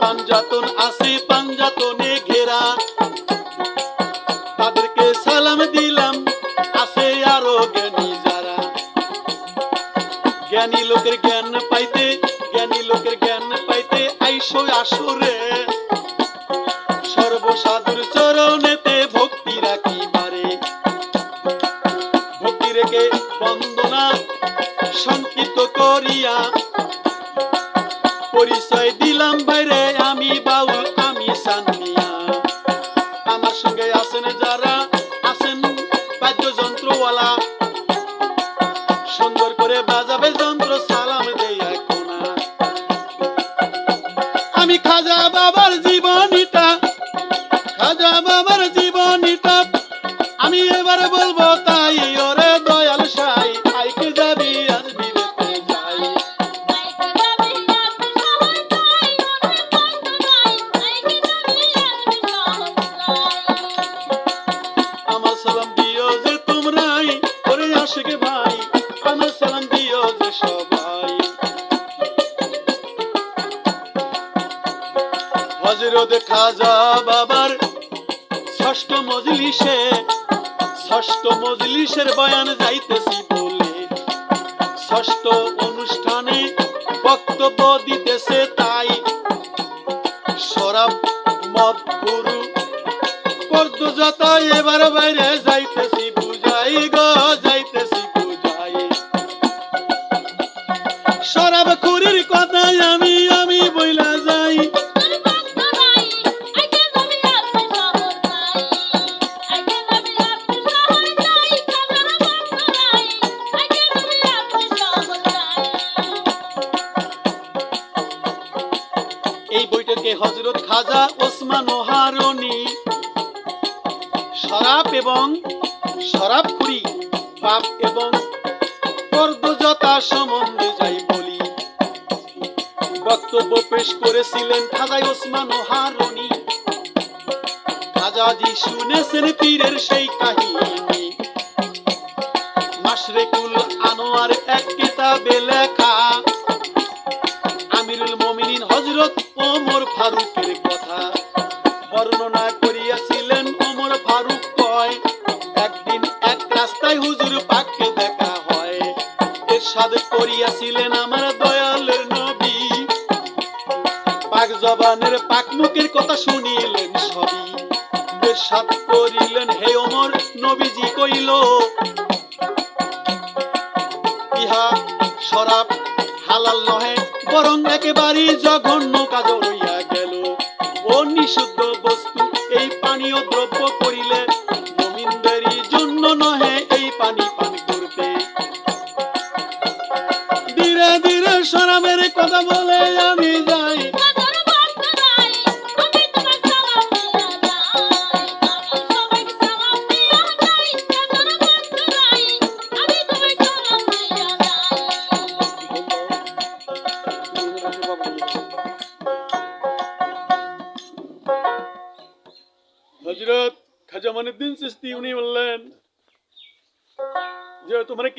পাঞ্জাতন পাঞ্জাতনে ঘেরা। তাদেরকে সালাম দিলাম আছে আরও জ্ঞানী যারা। জ্ঞানী লোকের জ্ঞান পাইতে, জ্ঞানী লোকের জ্ঞান পাইতে আইসো আসরে আমি খাজা বাবার জীবনীটা খাজা বাবার জীবনীটা আমি এবার বলব মদ গুরু যাতা এবার বাইরে যাইতেছি ওহারনি খাজাজি শুনেছেন পীরের সেই কাহিনী। মাসরেকুল আনোয়ার এক কিতাবে লেখা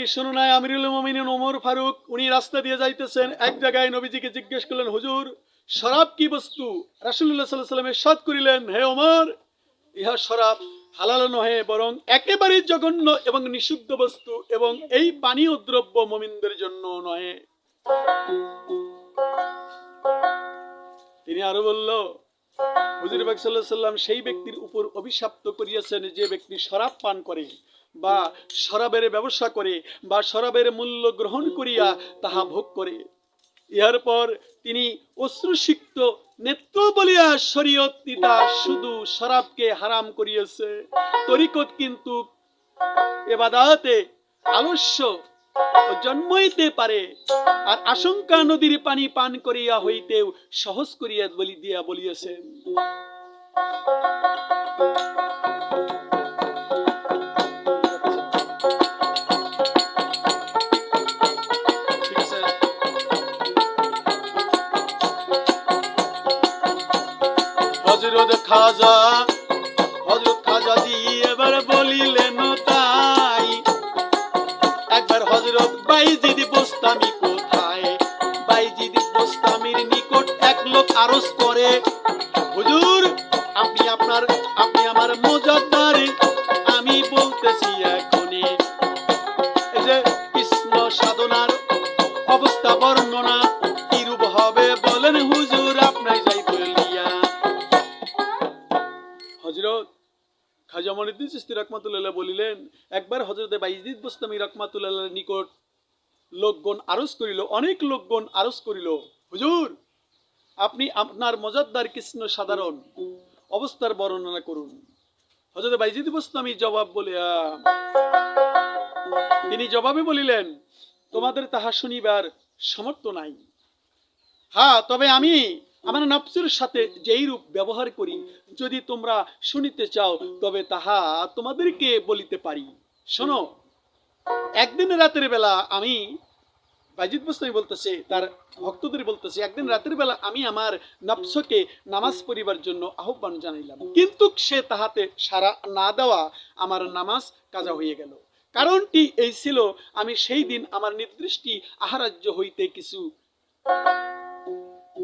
যে তোমরা কি শোনো নাই, আমিরুল মোমিনিন ওমর ফারুক, উনি রাস্তা দিয়ে যাইতেছেন, এক জায়গায় নবীজিকে জিজ্ঞেস করলেন, হুজুর, শরাব কি বস্তু? রাসুল্লাহ সাল্লাহ সাল্লামে সাদ করিলেন, হে ওমর, ইহা শরাব হালাল নহে, বরং একেবারেই জঘন্য এবং নিষিদ্ধ বস্তু এবং এই পানীয় দ্রব্য মমিনদের জন্য নহে। তিনি আরও বলল, হুজুর বাক সাল্লাহ সাল্লাম সেই ব্যক্তির উপর অভিশাপ্ত করিয়াছেন যে ব্যক্তি শরাব পান করে। বা শরাবের ব্যবসা করে বা শরাবের মূল্য গ্রহণ করিয়া তাহা ভোগ করে। ইহার পর তিনি অশ্রুসিক্ত নেত্র বলিয়া শরীয়ত শুধু শরাবকে হারাম করিয়াছে। তরিকত কিন্তু এবাদাতে আলস্য জন্মইতে পারে আর আশঙ্কা নদীর পানি পান করিয়া হইতেও সহজ করিয়া বলি দিয়া বলিয়াছেন। রহমাতুল্লাহ বলিলেন, একবার হজরতে বাইজিদ বোস্তামি রহমাতুল্লাহ নিকট লোকগণ আরজ করিল, অনেক লোকগণ আরজ করিল, হুজুর, আপনি আপনার মজাদার কৃষ্ণ সাধারণ অবস্থার বর্ণনা করুন। হজরত বাইজিদ বোস্তামি জবাব বলে তিনি জবাবে বলিলেন, তোমাদের তাহা শুনিবার সমর্থ নাই। হ্যাঁ তবে আমি আমার নফসের সাথে যেই রূপ ব্যবহার করি, যদি তোমরা শুনিতে চাও, তবে তাহা তোমাদেরকে বলিতে পারি। শোনো, একদিন রাতের বেলা আমি, বাইজিদ মুস্তামি বলতেছে, তার ভক্তদের বলতেছে, একদিন রাতের বেলা আমি আমার নফসকে নামাজ পড়িবার জন্য আহ্বান জানাইলাম। কিন্তু সে তাহাতে সারা না দেওয়া আমার নামাজ কাজা হয়ে গেল। কারণটি এই ছিল, আমি সেই দিন আমার নির্দৃষ্টি আহারাজ্য হইতে কিছু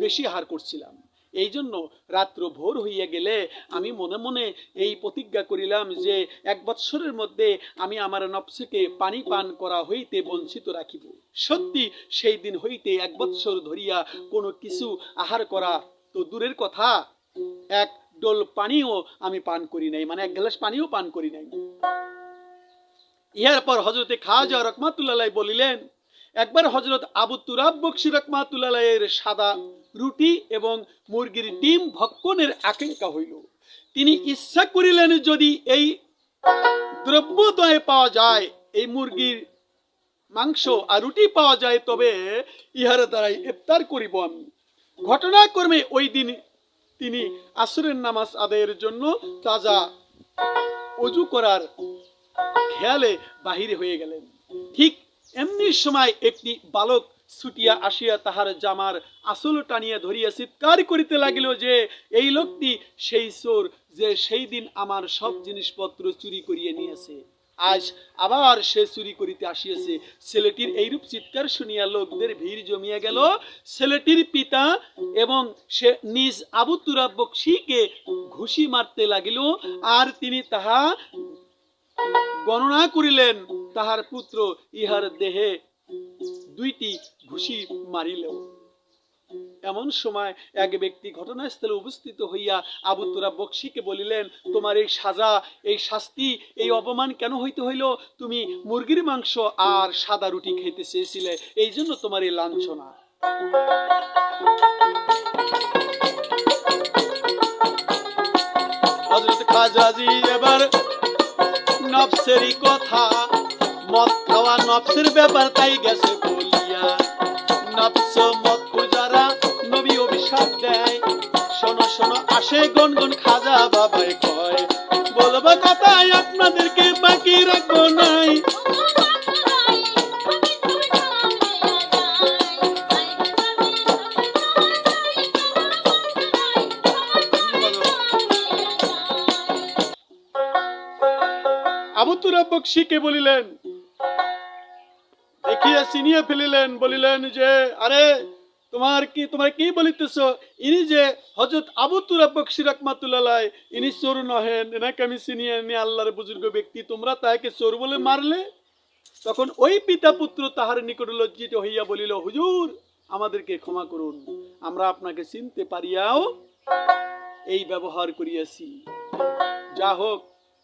বেশি আহার করছিলাম। এই জন্য রাত্র ভোর হইয়া গেলে আমি মনে মনে এই প্রতিজ্ঞা করিলাম যে এক বৎসরের মধ্যে আমি আমার নফসকে পানি পান করা হইতে বঞ্চিত রাখিব। সত্যি সেই দিন হইতে এক বৎসর ধরিয়া কোনো কিছু আহার করা তো দূরের কথা। এক ডোল পানিও আমি পান করি নাই মানে এক গ্লাস পানিও পান করি নাই। ইহার পর হজরতে খাওয়া যাওয়া রকমাতুল্লাহ বলিলেন একবার হজরত আবু তুরাব বক্সি রকমাতুল্লাহের সাদা রুটি এবং মুরগির ডিম ভক্ষণের আকাঙ্ক্ষা হইল। তিনি ইচ্ছা করিলেন যদি এই দ্রব্যদয় পাওয়া যায়, এই মুরগির মাংস আর রুটি পাওয়া যায়, তবে ইহার দ্বারাই ইফতার করিব আমি। ঘটনাক্রমে ওই দিন তিনি আসরের নামাজ আদায়ের জন্য তাজা অজু করার খেয়ালে বাহিরে হয়ে গেলেন। ঠিক এমনি সময় একটি বালক ছুটিয়া আসিয়া তাহার জামার আসল টানিয়া ধরিয়া চিৎকার করিতে লাগিল যে, এই লোকটি সেই চোর যে সেই দিন আমার সব জিনিসপত্র চুরি করিয়া নিয়েছে। আজ আবার সে চুরি করিতে আসিয়াছে। ছেলেটির এইরূপ চিৎকার শুনিয়া লোকদের ভিড় জমিয়া গেল। ছেলেটির পিতা এবং সে নিজ আবু তুরা বক্সিকে ঘুষি মারতে লাগিল। আর তিনি তাহা গণনা করিলেন, তাহার পুত্র ইহার দেহে দুইটি ঘুষি মারিল। এমন সময় এক ব্যক্তি ঘটনাস্থলে উপস্থিত হইয়া আবু তোরা বক্সিকে বলিলেন, তোমার এই সাজা, এই শাস্তি, এই অপমান কেন হইতে হইল? তুমি মুরগির মাংস আর সাদা রুটি খেতে চেয়েছিলে, এই জন্য তোমার এই লাঞ্ছনা। হজরত খাজাজি এবার নফসেরই কথা। মদ খাওয়া নফসের ব্যাপার, তাই গেছে বলিয়া। মদ পূজারা নবী অভিশাপ দেয়। শোনো শোনো, আসে গন গন খাজা বাবাই কয়। বলব কথা আপনাদেরকে বাকি রাখব নাই। বক্সিকে বলিলেন, দেখিয়া চিনিয়ে ফেলিলেন, বলিলেন যে, আরে, তোমার কি তোমার কি বলিতেছ? ইনি যে হজরত আবু তুরা বক্সি রহমাতুল্লাহ ইনি চোর নহেন এনাকে আমি চিনিয়ে নি, আল্লাহর বুজুর্গ ব্যক্তি, তোমরা তাকে চোর বলে মারলে? তখন ওই পিতা পুত্র তাহার নিকট লজ্জিত হইয়া বলিল, হুজুর, আমাদেরকে ক্ষমা করুন, আমরা আপনাকে চিনতে পারিয়াও এই ব্যবহার করিয়াছি। যা হোক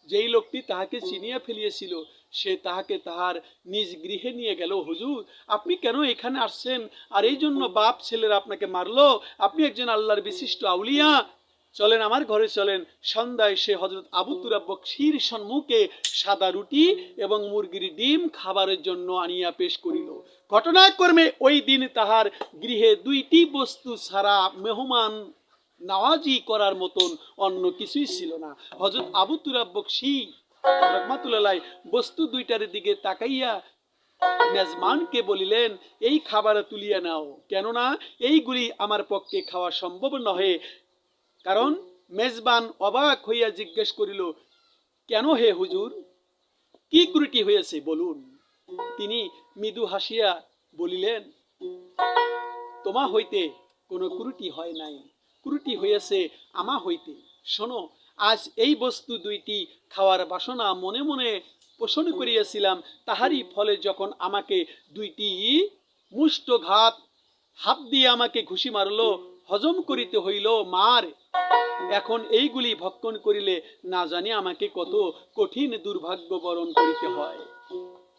যেই লোকটি তাহাকে চিনিয়া ফেলিয়েছিল, সে তাহাকে তাহার নিজ গৃহে নিয়ে গেল। হুজুর, আপনি কেন এখানে আসছেন? আর এই জন্য বাপ ছেলেরা আপনাকে মারলো। আপনি একজন আল্লাহর বিশিষ্ট আউলিয়া। চলেন আমার ঘরে চলেন। সন্ধ্যায় সে হজরত আবু বক্সির সম্মুখে সাদা রুটি এবং মুরগির ডিম খাবারের জন্য আনিয়া পেশ করিল। ঘটনাক্রমে ওই দিন তাহার গৃহে দুইটি বস্তু ছাড়া মেহমান নাওয়াজি করার মতন অন্য কিছুই ছিল না। হজরত আবু তুরা বক্সি রহমাতুল্লাহ বস্তু দুইটার দিকে তাকাইয়া মেজমানকে বলিলেন, এই খাবার তুলিয়া নাও। কেননা এইগুলি আমার পক্ষে খাওয়া সম্ভব নহে। কারণ মেজবান অবাক হইয়া জিজ্ঞেস করিল, কেন হে হুজুর? কি ত্রুটি হয়েছে বলুন? তিনি মৃদু হাসিয়া বলিলেন, তোমা হইতে কোনো কুরুটি হয় নাই। কুরুটি হয়েছে আমা হইতে। শোনো, আজ এই বস্তু দুইটি খাওয়ার বাসনা মনে মনে পোষণ করিয়াছিলাম, তাহারই ফলে যখন আমাকে দুইটি মুষ্টঘাত হাত দিয়ে আমাকে ঘুষি মারলো, হজম করিতে হইল মার। এখন এইগুলি ভক্ষণ করিলে না জানি আমাকে কত কঠিন দুর্ভাগ্য বরণ করিতে হয়।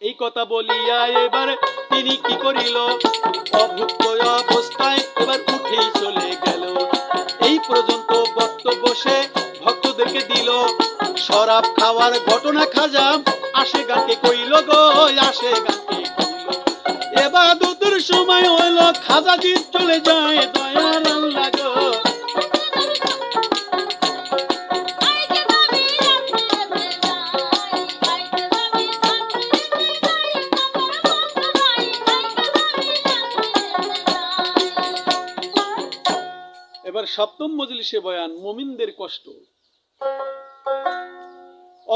এই কথা বলিয়া এবার তিনি কি করিল? অভুক্ত অবস্থায় এবার উঠেই চলে গেল। এই পর্যন্ত বক্তব্য সে ভক্তদেরকে দিল। শরাব খাওয়ার ঘটনা খাজা আসে গাকে কইল গো, আসে গাকে এবার দুধের সময় হইল খাজাজি চলে যায় সপ্তম মজলিসে বয়ান, মুমিনদের কষ্ট।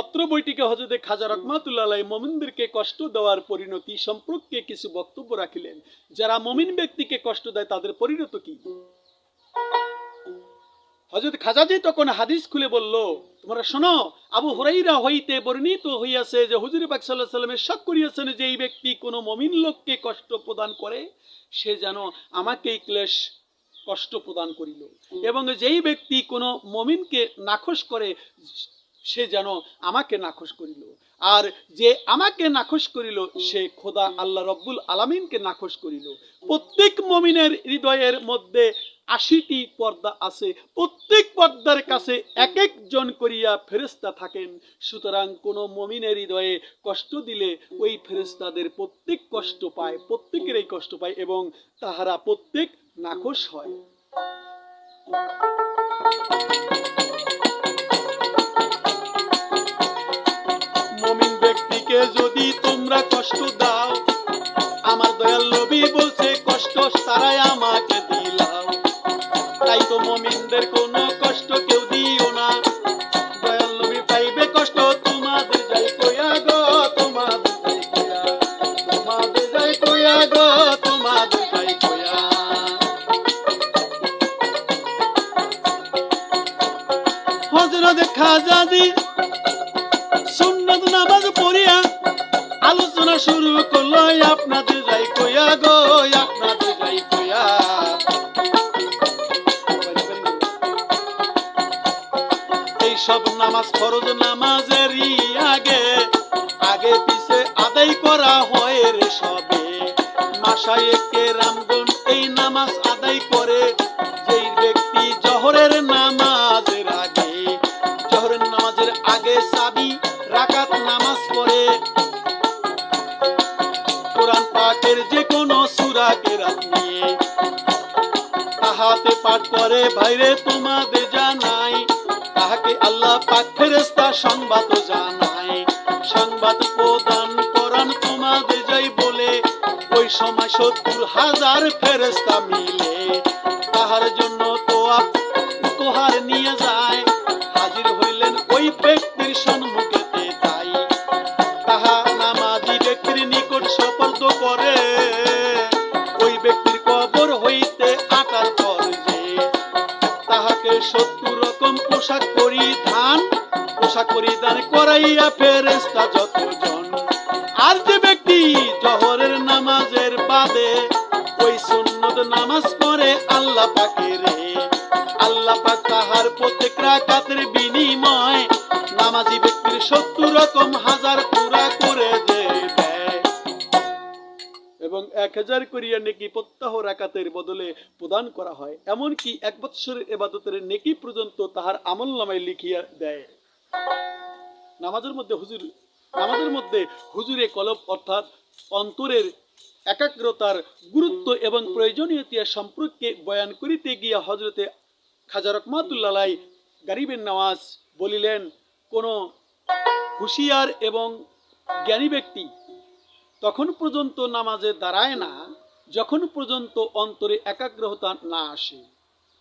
অত্র বইটিকে হজরতে খাজা রহমাতুল্লাহ আলাই মমিনদেরকে কষ্ট দেওয়ার পরিণতি সম্পর্কে কিছু বক্তব্য রাখিলেন। যারা মমিন ব্যক্তিকে কষ্ট দেয়, তাদের পরিণত কি? হজরত খাজাজি তখন হাদিস খুলে বলল, তোমরা শোনো, আবু হুরাইরা হইতে বর্ণিত হইয়াছে যে হুজুর পাক সাল্লাহ সাল্লামের শক করিয়াছেন যে এই ব্যক্তি কোনো মমিন লোককে কষ্ট প্রদান করে, সে যেন আমাকেই ক্লেশ কষ্ট প্রদান করিল। এবং যেই ব্যক্তি কোনো মমিনকে নাখোশ করে সে যেন আমাকে নাখোশ করিল। আর যে আমাকে নাখোশ করিল সে খোদা আল্লাহ রব্বুল আলামিনকে নাখোশ করিল। প্রত্যেক মমিনের হৃদয়ের মধ্যে আশিটি পর্দা আছে। প্রত্যেক পর্দার কাছে এক একজন করিয়া ফেরেস্তা থাকেন। সুতরাং কোনো মমিনের হৃদয়ে কষ্ট দিলে ওই ফেরেস্তাদের প্রত্যেক কষ্ট পায় প্রত্যেকেরই কষ্ট পায় এবং তাহারা প্রত্যেক নাখোশ হয়। মমিন ব্যক্তিকে যদি তোমরা কষ্ট দাও, আমার দয়াল নবী বলছে, কষ্ট সারাই আমাকে দিলাও। তাই তো মমিনদের কোনো তাহাতে পাঠ করে বাইরে তোমাদের জানাই, তাহাকে আল্লাহ পাক ফেরেস্তা সংবাদ জানাই। সংবাদ প্রদান করান তোমাদের যাই বলে, ওই সময় সত্তর হাজার ফেরেস্তা মিলে। পোশাক পরিধান করাইয়া ফেরেস্তা যতজন। আর যে ব্যক্তি জহরের নামাজের বাদে ওই সুন্নত নামাজ পড়ে, আল্লাহ পাকে রে। আল্লাহ পাক তাহার প্রত্যেক রাকাতের বিনিময় নামাজি ব্যক্তির সত্তর রকম হাজার পুরা করে এবং এক হাজার করিয়া নেকি প্রত্যাহ রাকাতের বদলে প্রদান করা হয়, এমনকি এক বৎসরের এবাদতের নেকি পর্যন্ত তাহার আমল নামায় লিখিয়া দেয়। নামাজের মধ্যে হুজুর, নামাজের মধ্যে হুজুরে কলব অর্থাৎ অন্তরের একাগ্রতার গুরুত্ব এবং প্রয়োজনীয়তা সম্পর্কে বয়ান করিতে গিয়া হজরতে খাজা রকমাতুল্লাহ গরিবের নওয়াজ বলিলেন, কোন হুঁশিয়ার এবং জ্ঞানী ব্যক্তি তখন পর্যন্ত নামাজে দাঁড়ায় না, যখন পর্যন্ত অন্তরে একাগ্রতা না আসে।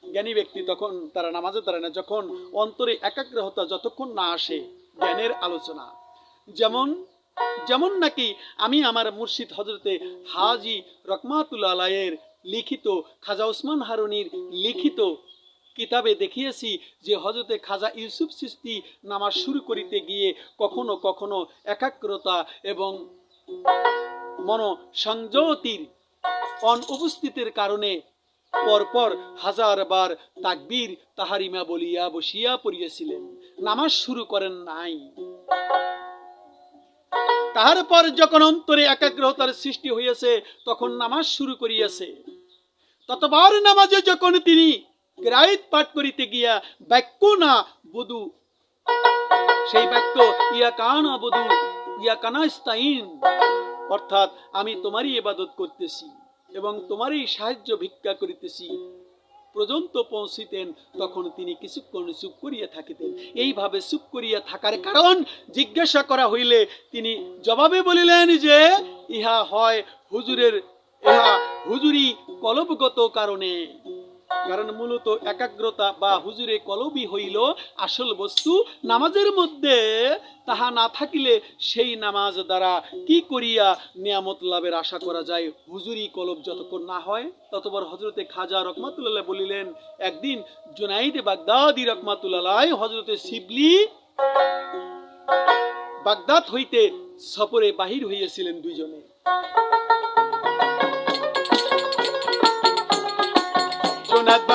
জ্ঞানী ব্যক্তি তখন তারা নামাজে দাঁড়ায় না, যখন অন্তরে একাগ্রতা যতক্ষণ না আসে, জ্ঞানের আলোচনা। যেমন যেমন নাকি আমি আমার মুর্শিদ হজরতে হাজি রকমাতুল আলায়ের লিখিত খাজা ওসমান হারুনির লিখিত কিতাবে দেখিয়েছি যে হজরতে খাজা ইউসুফ সিস্তি নামাজ শুরু করিতে গিয়ে কখনো কখনো একাগ্রতা এবং মন সংযতির অনুপস্থিতির কারণে পরপর হাজার বার তাকবীর তাহারিমা বলিয়া বসিয়া পড়িয়েছিলেন। নামাজ শুরু করেন নাই। তারপর যখন অন্তরে একাগ্রতার সৃষ্টি হইয়াছে, তখন নামাজ শুরু করিয়াছে। ততবার নামাজে যখন তিনি গ্রাইত পাঠ করিতে গিয়া বাক্য না বধু, সেই বাক্য, ইয়া কানা বধু, ইয়া কানা স্তাইন অর্থাৎ, আমি তোমারই ইবাদত করতেছি। এবং তোমারই সাহায্য ভিক্ষা করিতেছি। পর্যন্ত পৌঁছিতেন, তখন তিনি কিছুক্ষণ চুপ করিয়া থাকিতেন। এইভাবে চুপ করিয়া থাকার কারণ জিজ্ঞাসা করা হইলে তিনি জবাবে বলিলেন যে, ইহা হয় হুজুরের, ইহা হুজুরি কলবগত কারণে। কারণ মূলত একাগ্রতা বা হুজুরে কলবই হইল আসল বস্তু নামাজের মধ্যে। তাহা না থাকিলে সেই নামাজ দ্বারা কি করিয়া নিয়ামত লাভের আশা করা যায়? হুজুরি কলব যতক্ষণ না হয়, ততবার হজরতে খাজা রকমাতুল্লাহ বলিলেন, একদিন জুনাইদ বাগদাদি রকমাতুল্লাহ হজরতে শিবলি বাগদাদ হইতে সফরে বাহির হইয়াছিলেন দুইজনে।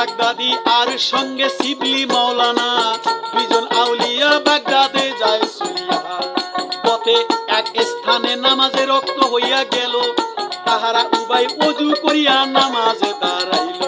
বাগদাদি আর সঙ্গে শিবলি মাওলানা। দুইজন আউলিয়া বাগদাদে যায় পথে এক স্থানে নামাজে রক্ত হইয়া গেল। তাহারা উবাই অজু করিয়া নামাজে দাঁড়াইল।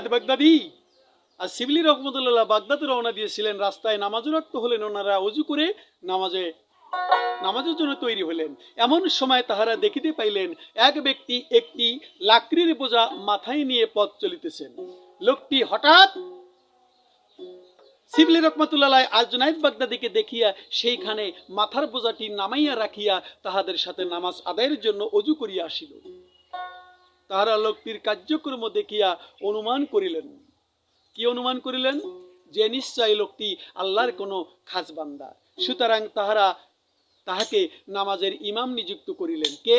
জোনায়দ বাগদাদি। আর শিবলি রহমতুল্লাহ বাগদাদে রওনা দিয়েছিলেন, রাস্তায় নামাজও রক্ত হলেন ওনারা অজু করে নামাজে, নামাজের জন্য তৈরি হলেন। এমন সময় তাহারা দেখিতে পাইলেন, এক ব্যক্তি একটি লাকড়ির বোঝা মাথায় নিয়ে পথ চলিতেছেন। লোকটি হঠাৎ শিবলি রহমতুল্লাহ আর জুনাইদ বাগদাদিকে দেখিয়া সেইখানে মাথার বোঝাটি নামাইয়া রাখিয়া তাহাদের সাথে নামাজ আদায়ের জন্য অজু করিয়া আসিল। তাহারা লোকটির কার্যক্রম দেখিয়া অনুমান করিলেন। কি অনুমান করিলেন? যে নিশ্চয় লোকটি আল্লাহর কোনো খাস বান্দা। সুতরাং তাহারা তাহাকে নামাজের ইমাম নিযুক্ত করিলেন। কে?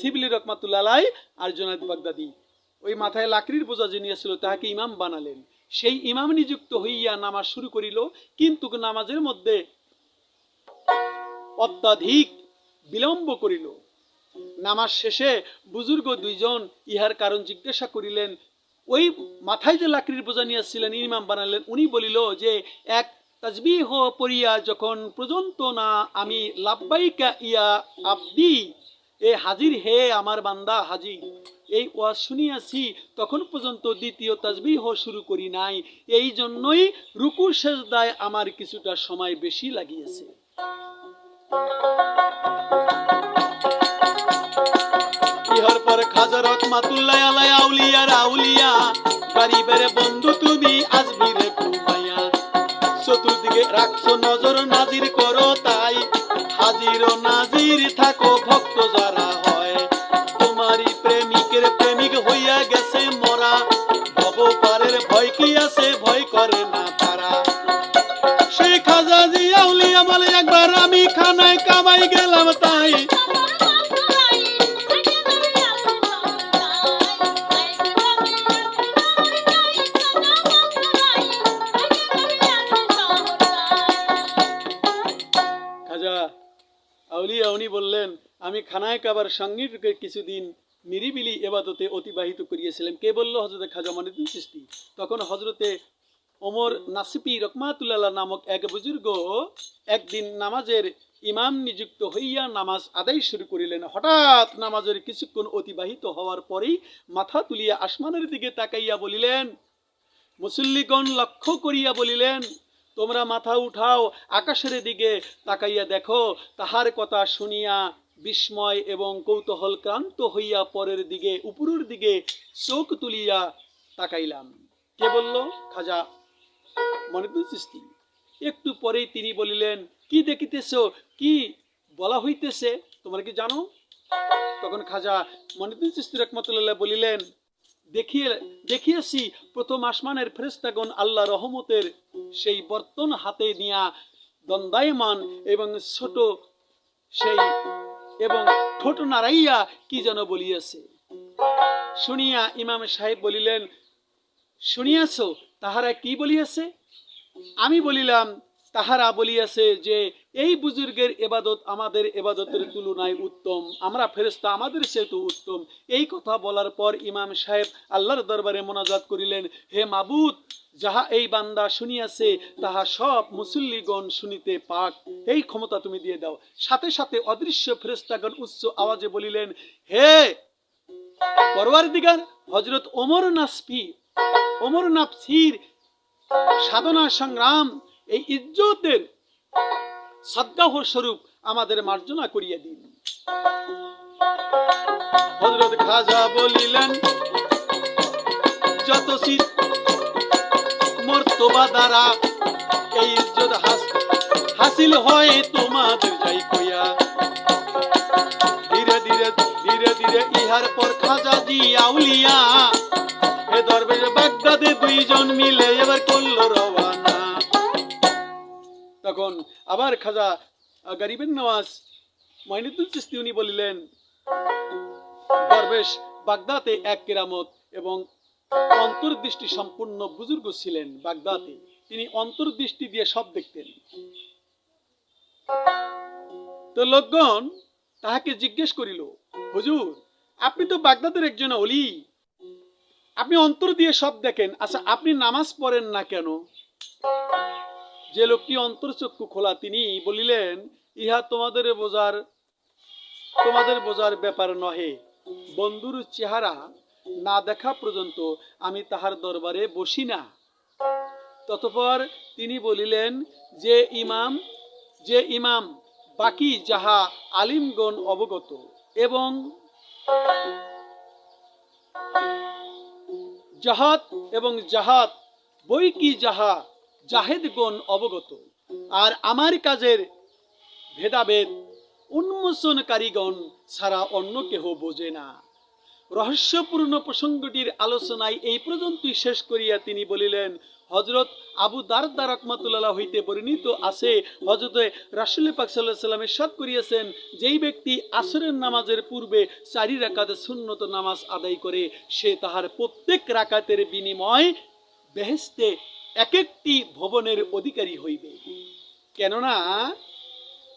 শিবলি রহমাতুল্লাহ আর জোনাদ বাগদাদি। ওই মাথায় লাকড়ির বোঝা যে নিয়েছিল তাহাকে ইমাম বানালেন। সেই ইমাম নিযুক্ত হইয়া নামাজ শুরু করিল, কিন্তু নামাজের মধ্যে অত্যাধিক বিলম্ব করিল। নামাজ শেষে বুজুর্গ দুইজন ইহার কারণ জিজ্ঞাসা করিলেন, ওই মাথায় যে লাকড়ির বোঝা নিয়েছিলেন, ইমাম বানালেন, উনি বলিল যে, এক তাজবিহ পড়িয়া যখন পর্যন্ত না আমি লাব্বাইকা ইয়া আব্দি, এ হাজির হে আমার বান্দা হাজির এই ওয়াজ শুনিয়াছি, তখন পর্যন্ত দ্বিতীয় তাজবিহ শুরু করি নাই। এই জন্যই রুকু সেজদায় আমার কিছুটা সময় বেশি লাগিয়েছে। ইহর পর খাজা রহমাতুল্লাহ আলাই আউলিয়ার আউলিয়া। গরিবের বন্ধু তুমি আসবি রে ঘুমাইয়া চতুর্দিকে রাখছো নজর, নাজির করো তাই। হাজির নাজির থাকো ভক্ত যারা হয়। তোমারই প্রেমিকের প্রেমিক হইয়া গেছে মরা। ভব পারের ভয় কি আছে, ভয় করে না তারা। সেই খাজা জি আউলিয়া বলে, একবার আমি খানায় আমি খানায় কাবার সঙ্গে কিছুদিন নিরিবিলি এবাদতে অতিবাহিত করিয়েছিলাম। কে বলল হজরতে খাজা মনিদুল সৃষ্টি? তখন হজরতে ওমর নাসিপি রকমাতুল্লাহ নামক এক বুজুর্গ একদিন নামাজের ইমাম নিযুক্ত হইয়া নামাজ আদায় শুরু করিলেন। হঠাৎ নামাজের কিছুক্ষণ অতিবাহিত হওয়ার পরেই মাথা তুলিয়া আসমানের দিকে তাকাইয়া বলিলেন, মুসল্লিগণ লক্ষ্য করিয়া বলিলেন, তোমরা মাথা উঠাও, আকাশের দিকে তাকাইয়া দেখো, তাহার কথা শুনিয়া বিস্ময় এবং কৌতূহল ক্রান্ত হইয়া পরের দিকে, উপরের দিকে চোখ তুলিয়া তাকাইলাম। কে বলল? খাজা মনিদুল একটু পরেই তিনি বলিলেন, কি দেখিতেছ? কি বলা হইতেছে? তোমরা কি জানো? তখন খাজা মনিদুল চিস্তি রহমতুল্লাহ বলিলেন, দেখিয়ে, দেখিয়েছি প্রথম আসমানের ফেরেস্তাগণ আল্লাহ রহমতের সেই বর্তন হাতে নিয়া দন্দায়মান এবং ছোট সেই এবং ঠোঁট নাড়াইয়া কি যেন বলিয়াছে। শুনিয়া ইমাম সাহেব বলিলেন, শুনিয়াছ, তাহারা কি বলিয়াছে? আমি বলিলাম, তাহারা বলিয়াছে যে, এই বুজুর্গের এবাদত আমাদের এবাদতের তুলনায় উত্তম, আমরা ফেরেস্তা আমাদের সেতু উত্তম। এই কথা বলার পর ইমাম সাহেব আল্লাহর দরবারে মোনাজাত করিলেন, হে মাবুদ যাহা এই বান্দা শুনিয়াছে, তাহা সব মুসল্লিগণ শুনিতে পাক। এই ক্ষমতা তুমি দিয়ে দাও। সাথে সাথে অদৃশ্য ফেরেস্তাগণ উচ্চ আওয়াজে বলিলেন, হে পরওয়ার দিগার হজরত ওমর নাসফি, ওমর নাফসির সাধনা সংগ্রাম, এই ইজ্জতের সদ্গাহ স্বরূপ আমাদের মার্জনা করিয়া দিন। হজরত খাজা বলিলেন, যত শীত মর্তবা দ্বারা এই ইজ্জত হাসিল হয় তোমাদের যাই কইয়া। ধীরে ধীরে ধীরে ধীরে ইহার পর খাজা জি আউলিয়া এ দরবেশ বাগদাদে দুইজন মিলে এবার করল রওয়ানা। তখন আবার খাজা গরিবের নওয়াজ মহিনুদ্দিন চিস্তি উনি বলিলেন, দরবেশ বাগদাতে এক কেরামত এবং অন্তর্দৃষ্টি সম্পূর্ণ বুজুর্গ ছিলেন বাগদাতে তিনি অন্তর্দৃষ্টি দিয়ে সব দেখতেন। তো লোকগণ তাহাকে জিজ্ঞেস করিল, হুজুর, আপনি তো বাগদাদের একজন অলি। আপনি অন্তর দিয়ে সব দেখেন আচ্ছা আপনি নামাজ পড়েন না কেন? যে লোকটি অন্তর্চক্ষু খোলা, তিনি বলিলেন, ইহা তোমাদের বোঝার তোমাদের বোঝার ব্যাপার নহে। বন্ধুর চেহারা না দেখা পর্যন্ত আমি তাহার দরবারে বসি না। ততপর তিনি বলিলেন, যে ইমাম যে ইমাম, বাকি যাহা আলিমগণ অবগত এবং জাহাত এবং জাহাত বই কি যাহা জাহেদগণ অবগত, আর আমার কাজের ভেদাভেদ উন্মোচনকারীগণ ছাড়া অন্য কেহ বোঝে না। রহস্যপূর্ণ প্রসঙ্গটির আলোচনায় এই পর্যন্তই শেষ করিয়া তিনি বলিলেন হজরত আবু দারদা হইতে পরিণীত আছে হজরতে রাসুল পাক সাল্লাহ করিয়াছেন, যেই ব্যক্তি আসরের নামাজের পূর্বে চারি রাকাতে সুন্নত নামাজ আদায় করে, সে তাহার প্রত্যেক রাকাতের বিনিময় বেহেস্তে এক একটি ভবনের অধিকারী হইবে। কেননা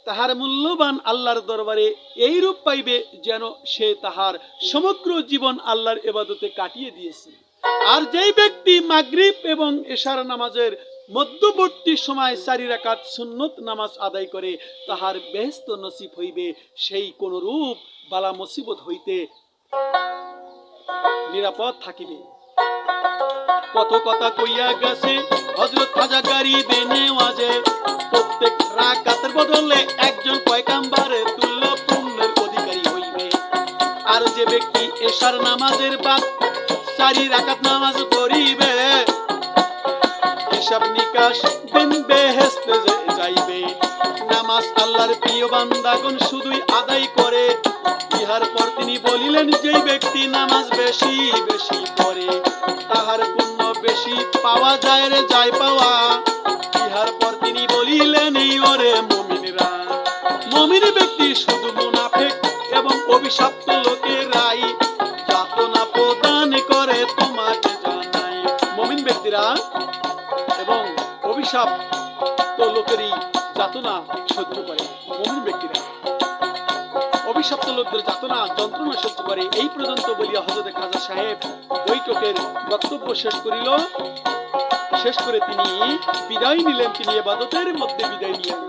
তাহার মূল্যবান আল্লাহর দরবারে এই রূপ পাইবে যেন সে তাহার সমগ্র জীবন আল্লাহর এবাদতে কাটিয়ে দিয়েছে। আর যেই ব্যক্তি মাগরিব এবং এশার নামাজের মধ্যবর্তী সময় চারি রাকাত সুন্নত নামাজ আদায় করে, তাহার বেহেস্ত নসিব হইবে, সেই কোন রূপ বালা মুসিবত হইতে নিরাপদ থাকিবে। কত কথা কইয়া গেছে হজরত গাড়ি বেনে ওয়াজে প্রত্যেক রাকাতের বদলে একজন পয়গাম্বারে তুল্য পুণ্যের অধিকারী হইবে। আর যে ব্যক্তি এশার নামাজের বাদ চারি রাকাত নামাজ করিবে হিসাব নিকাশ দিন বেহেস্তে যাইবে। নামাজ আল্লাহর প্রিয় বান্দাগণ শুধুই আদায় করে। ইহার পর তিনি বলিলেন, যেই ব্যক্তি নামাজ বেশি বেশি করে তাহার পাওয়া যায় রে পাওয়া। ইহার পর তিনি বলিলেন, এই ওরে মমিনরা। মমিন ব্যক্তি শুধু মুনাফেক এবং অভিশপ্ত যাতনা প্রদান করে, তোমাকে জানাই। মমিন ব্যক্তিরা এবং অভিশাপ তো লোকেরই যাতনা সহ্য করে মমিন ব্যক্তিরা। অভিশপ্ত লোকদের যাতনা, যন্ত্রণা সহ্য করে এই পর্যন্ত বলিয়া হজরত খাজা সাহেব বৈঠকের বক্তব্য শেষ করিল। শেষ করে তিনি বিদায় নিলেন, তিনি এবাদতের মধ্যে বিদায় নিলেন।